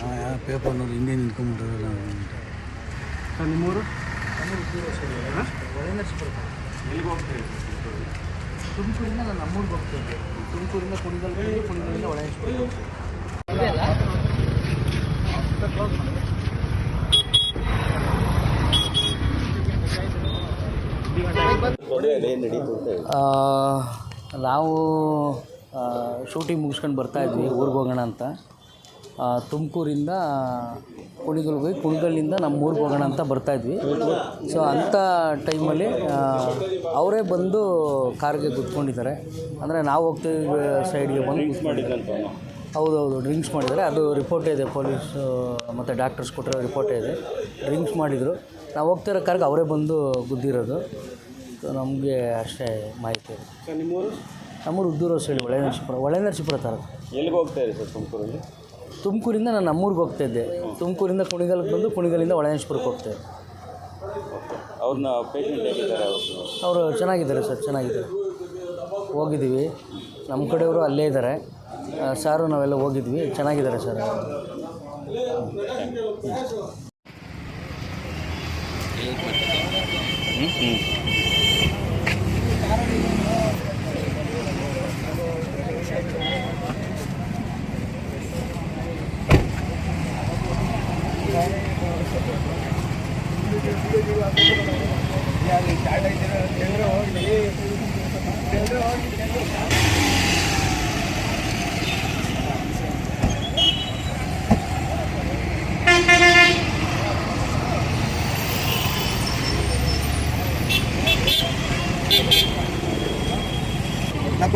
ಹಾಂ ಪೇಪರ್ನಲ್ಲಿ ಹಿಂದೆ ನಿಂತ್ಕೊಂಡ್ಬಿಟ್ರಲ್ಲ ಸರ್ ನಿಮ್ಮೂರು ತುಮಕೂರಿಂದ ನಾನು ನಮ್ಮೂರಿಗೆ ಹೋಗ್ತಿದ್ದೆ ತುಮಕೂರಿಂದ ಕುಣಿಗಲ್ ಬಂದು ಕುಣಿಗಲಿಂದ ಆ, ನಾವು ಶೂಟಿಂಗ್ ಮುಗಿಸ್ಕೊಂಡು ಬರ್ತಾಯಿದ್ವಿ ಊರಿಗೆ ಹೋಗೋಣ ಅಂತ. ತುಮಕೂರಿಂದ ಕುಣಿಗಲ್ಗೆ ಹೋಗಿ ಕುಣಿಗಲ್ಲಿಂದ ನಮ್ಮ ಊರಿಗೆ ಹೋಗೋಣ ಅಂತ ಬರ್ತಾಯಿದ್ವಿ ಸೊ ಅಂಥ ಟೈಮಲ್ಲಿ ಅವರೇ ಬಂದು ಕಾರ್ಗೆ ಕುತ್ಕೊಂಡಿದ್ದಾರೆ. ಅಂದರೆ ನಾವು ಹೋಗ್ತಿದ್ವಿ ಸೈಡ್ಗೆ ಬಂದು ಕೂತ್ಕೊಂಡಿದ್ದಾರೆ. ಹೌದೌದು ಡ್ರಿಂಕ್ಸ್ ಮಾಡಿದ್ದಾರೆ. ಅದು ರಿಪೋರ್ಟೇ ಇದೆ ಪೊಲೀಸು ಮತ್ತು ಡಾಕ್ಟರ್ಸ್ ಕೊಟ್ಟಿರೋ ರಿಪೋರ್ಟೇ ಇದೆ. ಡ್ರಿಂಕ್ಸ್ ಮಾಡಿದರು. ನಾವು ಹೋಗ್ತಿರೋ ಕಾರ್ಗೆ ಅವರೇ ಬಂದು ಗುದ್ದಿರೋದು. ಸೊ ನಮಗೆ ಅಷ್ಟೇ ಮಾಹಿತಿ ಇದೆ. ನಿಮ್ಮೂರು? ನಮ್ಮೂರು ಉದ್ದೂರು ಹೊಸಳ್ಳಿ ಒಳೆ ನರಸೀಪುರ ಒಳೆ ನರಸೀಪುರ ತರ ಎಲ್ಲಿಗೆ ಹೋಗ್ತಾ ಇರಿ ಸರ್ ತುಮಕೂರಲ್ಲಿ? ತುಮಕೂರಿಂದ ನಾನು ನಮ್ಮೂರಿಗೆ ಹೋಗ್ತಾಯಿದ್ದೆ ತುಮಕೂರಿಂದ ಕುಣಿಗಲ್ಗೆ ಬಂದು ಕುಣಿಗಲಿಂದ ಒಳನೇಶ್ಪುರಕ್ಕೆ ಹೋಗ್ತಾಯಿದ್ದೆ ಅವ್ರನ್ನ ಪೇಷಂಟ್ ಹೇಗಿದ್ದಾರೆ ಅವರು ಅವರು ಚೆನ್ನಾಗಿದ್ದಾರೆ ಸರ್ ಚೆನ್ನಾಗಿದ್ದಾರೆ. ಹೋಗಿದ್ದೀವಿ. ನಮ್ಮ ಕಡೆಯವರು ಅಲ್ಲೇ ಇದ್ದಾರೆ. ಸಾರು ನಾವೆಲ್ಲ ಹೋಗಿದ್ವಿ ಚೆನ್ನಾಗಿದ್ದಾರೆ ಸರ್. ನಾ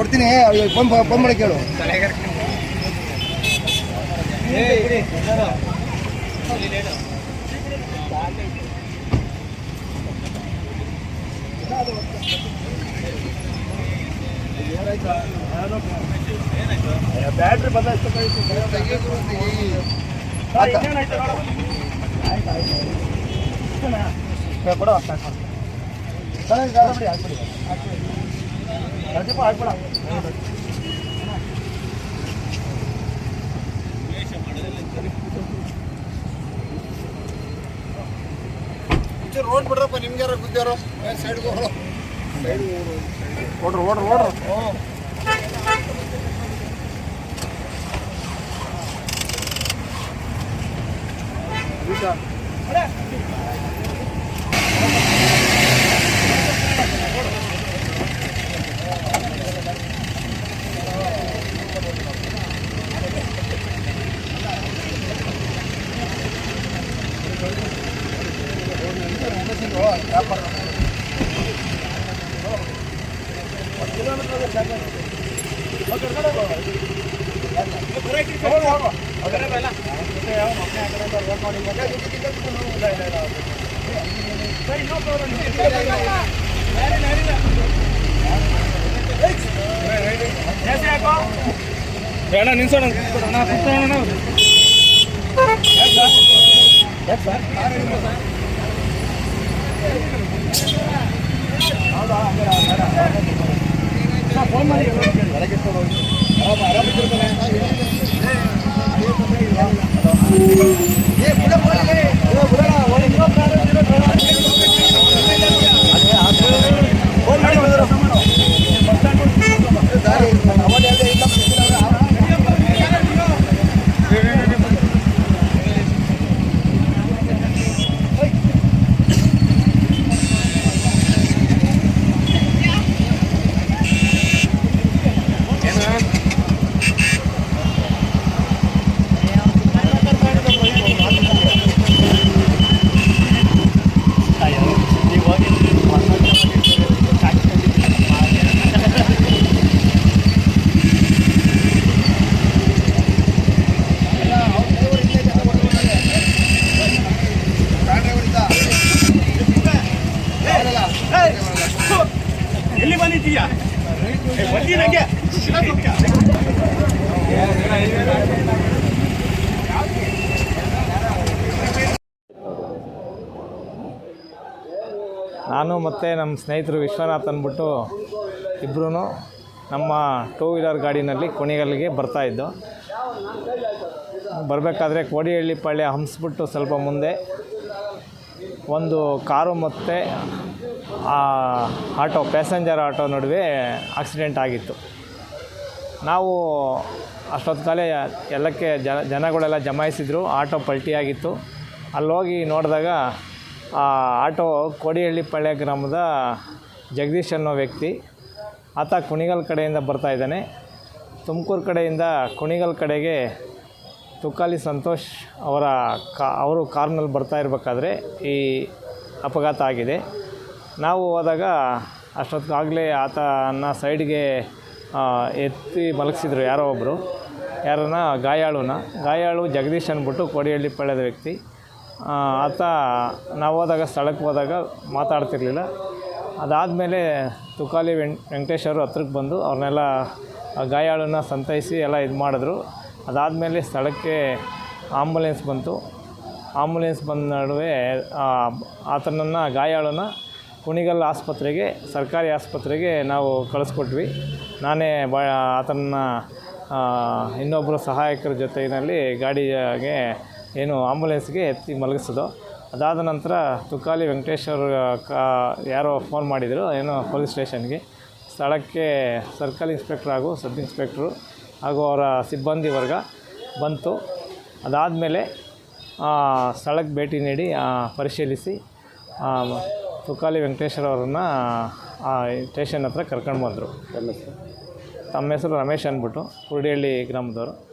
ಕೊಡ್ತೀನಿ ಫೋನ್ ಫೋನ್ ಮಾಡಿ ಕೇಳು. ಬ್ಯಾಟ್ರಿ ಬದಲಾಯಿಸ್ತಾ ಕೊಡೋ ಹಾಕ್ಬಿಡಿ ಹಾಕ್ಬಿಡಿ ಹಾಕ್ಬಿಡಿ ಹಾಕ್ಬಿಡ ರೋಡ್ ಬಿಡ್ರಪ್ಪ ನಿಮ್ಗೆ ಯಾರು ಗುದ್ದಾರೋ ಸೈಡ್ಗೆ ಓಡ್ರಿ ನೋಡ್ರಿ ಹ್ಞೂ ಓಡ್ರು ಬೇಡ ನಿಲ್ಸೋಣ ಕುತ್ಕೊಳ್ಳೋಣ ಫೋನ್ ಮಾಡಿ ಎಲ್ಲಿ ನಾನು ಮತ್ತು ನಮ್ಮ ಸ್ನೇಹಿತರು ವಿಶ್ವನಾಥ್ ಅಂದ್ಬಿಟ್ಟು ಇಬ್ಬರೂ ನಮ್ಮ ಟೂ ವೀಲರ್ ಗಾಡಿನಲ್ಲಿ ಬರ್ತಾ ಬರ್ತಾಯಿದ್ದು ಬರಬೇಕಾದ್ರೆ ಕೋಡಿಹಳ್ಳಿ ಪಳ್ಳಿ ಹಂಸ್ಬಿಟ್ಟು ಸ್ವಲ್ಪ ಮುಂದೆ ಒಂದು ಕಾರು ಮತ್ತು ಆ ಆಟೋ, ಪ್ಯಾಸೆಂಜರ್ ಆಟೋ ನಡುವೆ ಆಕ್ಸಿಡೆಂಟ್ ಆಗಿತ್ತು. ನಾವು ಅಷ್ಟೊತ್ತು ಕಾಲ ಎಲ್ಲಕ್ಕೆ ಜನ ಜನಗಳೆಲ್ಲ ಜಮಾಯಿಸಿದ್ರು, ಆಟೋ ಪಲ್ಟಿಯಾಗಿತ್ತು. ಅಲ್ಲೋಗಿ ನೋಡಿದಾಗ ಆ ಆಟೋ ಕೋಡಿಹಳ್ಳಿ ಪಾಳ್ಯ ಗ್ರಾಮದ ಜಗದೀಶ್ ಅನ್ನೋ ವ್ಯಕ್ತಿ, ಆತ ಕುಣಿಗಲ್ ಕಡೆಯಿಂದ ಬರ್ತಾ ಇದ್ದಾನೆ. ತುಮಕೂರು ಕಡೆಯಿಂದ ಕುಣಿಗಲ್ ಕಡೆಗೆ ತುಕಾಲಿ ಸಂತೋಷ್ ಅವರ ಕಾ, ಅವರು ಕಾರ್ನಲ್ಲಿ ಬರ್ತಾ ಇರಬೇಕಾದ್ರೆ ಈ ಅಪಘಾತ ಆಗಿದೆ. ನಾವು ಹೋದಾಗ ಅಷ್ಟೊತ್ತಿಗಾಗಲೇ ಆತನ ಸೈಡ್ಗೆ ಎತ್ತಿ ಮಲಗಿಸಿದ್ರು ಯಾರೋ ಒಬ್ಬರು ಯಾರನ್ನ? ಗಾಯಾಳುನ. ಗಾಯಾಳು ಜಗದೀಶ್ ಅಂದ್ಬಿಟ್ಟು ಕೋಡಿಹಳ್ಳಿ ಪಳ್ಳದ ವ್ಯಕ್ತಿ. ಆತ ನಾವು ಹೋದಾಗ ಸ್ಥಳಕ್ಕೆ ಹೋದಾಗ ಮಾತಾಡ್ತಿರ್ಲಿಲ್ಲ. ಅದಾದಮೇಲೆ ತುಕಾಲಿ ವೆಂ, ವೆಂಕಟೇಶ್ ಅವರು ಹತ್ರಕ್ಕೆ ಬಂದು ಅವ್ರನ್ನೆಲ್ಲ ಗಾಯಾಳನ್ನ ಸಂತೈಸಿ ಎಲ್ಲ ಇದು ಮಾಡಿದ್ರು. ಅದಾದಮೇಲೆ ಸ್ಥಳಕ್ಕೆ ಆಂಬುಲೆನ್ಸ್ ಬಂತು. ಆಂಬುಲೆನ್ಸ್ ಬಂದ ನಡುವೆ ಆತನನ್ನು ಗಾಯಾಳನ್ನ ಕುಣಿಗಲ್ ಆಸ್ಪತ್ರೆಗೆ, ಸರ್ಕಾರಿ ಆಸ್ಪತ್ರೆಗೆ ನಾವು ಕಳಿಸ್ಕೊಟ್ವಿ. ನಾನೇ ಬ ಆತನ ಇನ್ನೊಬ್ಬರು ಸಹಾಯಕರ ಜೊತೆಯಲ್ಲಿ ಗಾಡಿಗೆ ಏನು ಆಂಬುಲೆನ್ಸ್ಗೆ ಎತ್ತಿ ಮಲಗಿಸೋದು ಅದಾದ ನಂತರ ತುಕಾಲಿ ವೆಂಕಟೇಶ್ವರ ಕಾ ಯಾರೋ ಫೋನ್ ಮಾಡಿದರು, ಏನೋ ಪೊಲೀಸ್ ಸ್ಟೇಷನ್ಗೆ. ಸ್ಥಳಕ್ಕೆ ಸರ್ಕಲ್ ಇನ್ಸ್ಪೆಕ್ಟರ್ ಹಾಗೂ ಸಬ್ ಇನ್ಸ್ಪೆಕ್ಟ್ರು ಹಾಗೂ ಅವರ ಸಿಬ್ಬಂದಿ ವರ್ಗ ಬಂತು. ಅದಾದಮೇಲೆ ಸ್ಥಳಕ್ಕೆ ಭೇಟಿ ನೀಡಿ ಪರಿಶೀಲಿಸಿ ತುಕಾಲಿ ವೆಂಕಟೇಶ್ವರ ಅವರನ್ನು ಸ್ಟೇಷನ್ ಹತ್ರ ಕರ್ಕೊಂಡು ಬಂದರು. ತಮ್ಮ ಹೆಸರು? ರಮೇಶ್ ಅಂದ್ಬಿಟ್ಟು ಕುರುಡಿಹಳ್ಳಿ ಗ್ರಾಮದವರು.